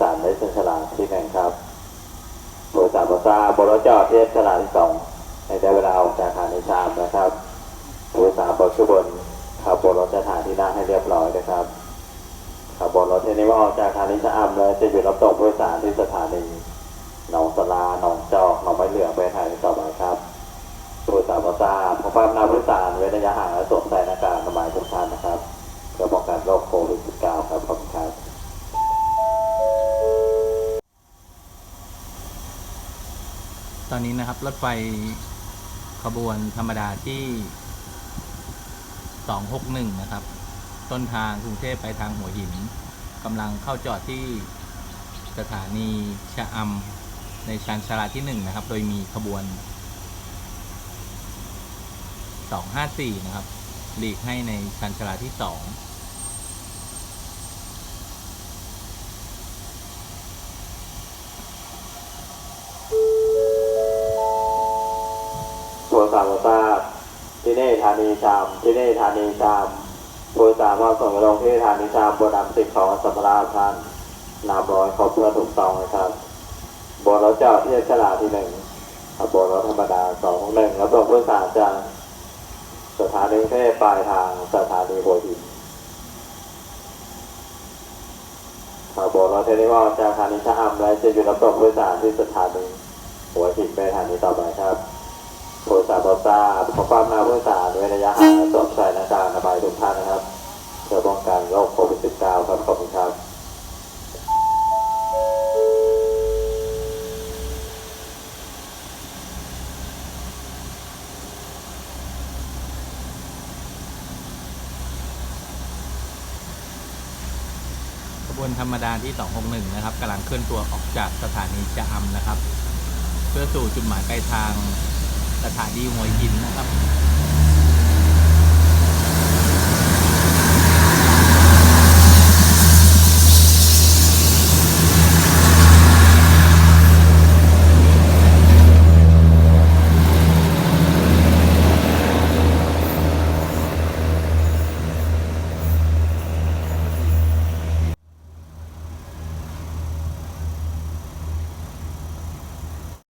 สารได้เส้นฉลากที่หนึ่งครับโดยสารประสาบรจอดที่ฉลากที่สองในได้เวลาออกจากฐานในชามนะครับโดยสารบนขึ้นบนขับบนรถสถานที่นั่งให้เรียบร้อยนะครับขับบนรถที่นี้ว่าออกจากฐานีชะอำเลยจะหยุดรับส่งผู้โดยสารที่สถานีหนองสลาหนองจอกหนองไม้เหลืองไปฐานีต่อไปครับผู้โดยสารประสาพอความนาผู้โดยสารเว้นระยะห่างและสวมใส่ ตอนนี้นะครับรถไฟขบวนธรรมดาที่ 261 นะครับ ต้นทางกรุงเทพไปทางหัวหินกำลังเข้าจอดที่สถานีชะอำในชานชาลาที่ 1 นะครับ โดยมีขบวน 254 นะครับ หลีกให้ในชานชาลาที่ 2 ผู้สามทราที่นี่ธานีชามที่นี่ธานีชามผู้สามารถส่งลงที่ธานีชามบนนำสิบของสัมภาระท่านนำร้อยครบเพื่อถูกต้องนะครับบนรถจอดที่ฉลาดที่หนึ่งบวนรถธรรมดาสองหนึ่งแล้วส่งผู้สาจากสถานีเทพปลายทางสถานีหัวหินบวนรถเทนิวอลจากสถานีชะอำและจะหยุดรับส่งผู้สารที่สถานีหัวหินไปสถานีต่อไปครับ ผู้สาบทราบขอความนาผู้สารด้วระยะห่างสวมใส่หน้ากากอนามัยทุกท่านนะครับเพื่อป้องกันโรคโควิด -19 ครับขอบคุณครับขบวนธรรมดาที่ 261 นะครับกำลังเคลื่อนตัวออกจากสถานีชะอำนะครับ เพื่อสู่จุดหมายปลายทาง สถานีหัวหินนะครับ